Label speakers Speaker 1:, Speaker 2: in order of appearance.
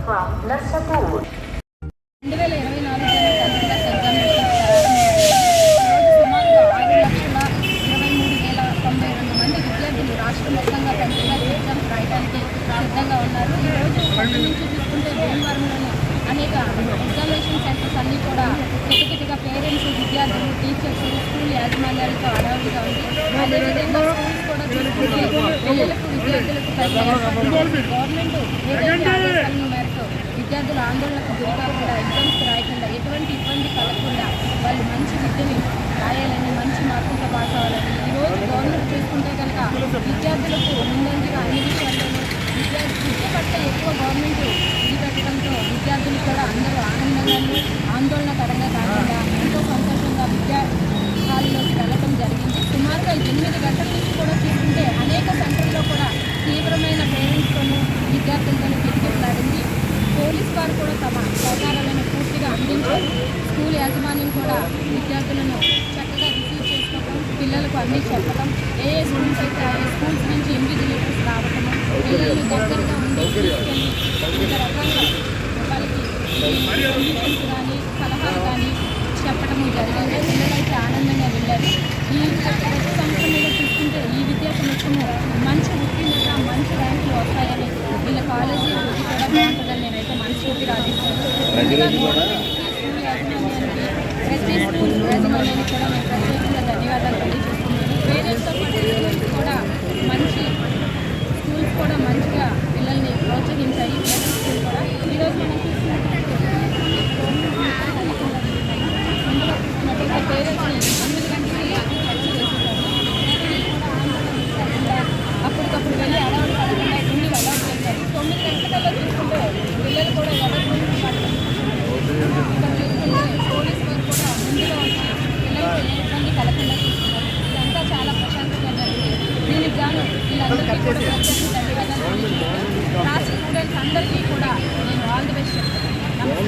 Speaker 1: from Narsapur.
Speaker 2: రెండు వేల ఇరవై నాలుగు రాష్ట్ర మొత్తంగా కంటిన్యూస్ ఎగ్జామ్స్ రాయడానికి సిద్ధంగా ఉన్నారు ఈరోజు నుంచి చూసుకుంటే భీమవరంలోని అనేక ఎగ్జామినేషన్ సెంటర్స్ అన్నీ కూడా టికెట్గా పేరెంట్స్ విద్యార్థులు టీచర్స్ స్కూల్ యాజమాన్యాలతో అడవులుగా ఉంది అదేవిధంగా స్కూల్స్ కూడా పిల్లలకు గవర్నమెంట్ మేరకు విద్యార్థులు ఆందోళనకు గురికాకుండా ఎగ్జామ్స్ రాయకుండా ఎటువంటి ఇబ్బంది కలగకుండా వాళ్ళు మంచి విద్యని రాయాలని మంచి మార్కులతో పాస్ అవ్వాలని ఈరోజు గవర్నమెంట్ చూసుకుంటే కనుక విద్యార్థులకు ముందంజగా అన్ని విషయాల్లోనూ విద్యార్థి విద్య పట్ల ఎక్కువ గవర్నమెంట్ ఇది పెట్టడంతో విద్యార్థులు కూడా అందరూ ఆనందంగాను ఆందోళనకరంగా కాకుండా ఎంతో సంతోషంగా విద్యా హాల్లోకి వెళ్ళడం జరిగింది. సుమారుగా ఎనిమిది గంటల నుంచి కూడా చూసుకుంటే అనేక సెంటర్లో కూడా తీవ్రమైన పేరెంట్స్తోనూ విద్యార్థులతోనూ కిటకిటలాడింది పోలీస్ వారు కూడా తమ సహకారాలను పూర్తిగా అందించారు స్కూల్ యాజమాన్యం కూడా విద్యార్థులను చక్కగా రిసీవ్ చేసుకోవడం పిల్లలకు అన్నీ చెప్పడం ఏ ఏ స్కూల్స్ అయితే ఆ ఏ స్కూల్స్ నుంచి ఇన్విజిలేటర్స్ రావటము పిల్లలు దగ్గరగా ఉండి వివిధ రకాల వాళ్ళకి కానీ సలహాలు కానీ చెప్పడము జరిగింది. పిల్లలైతే ఆనందంగా ప్రతిరోజు కూడా? కలగకుండా చూస్తున్నారు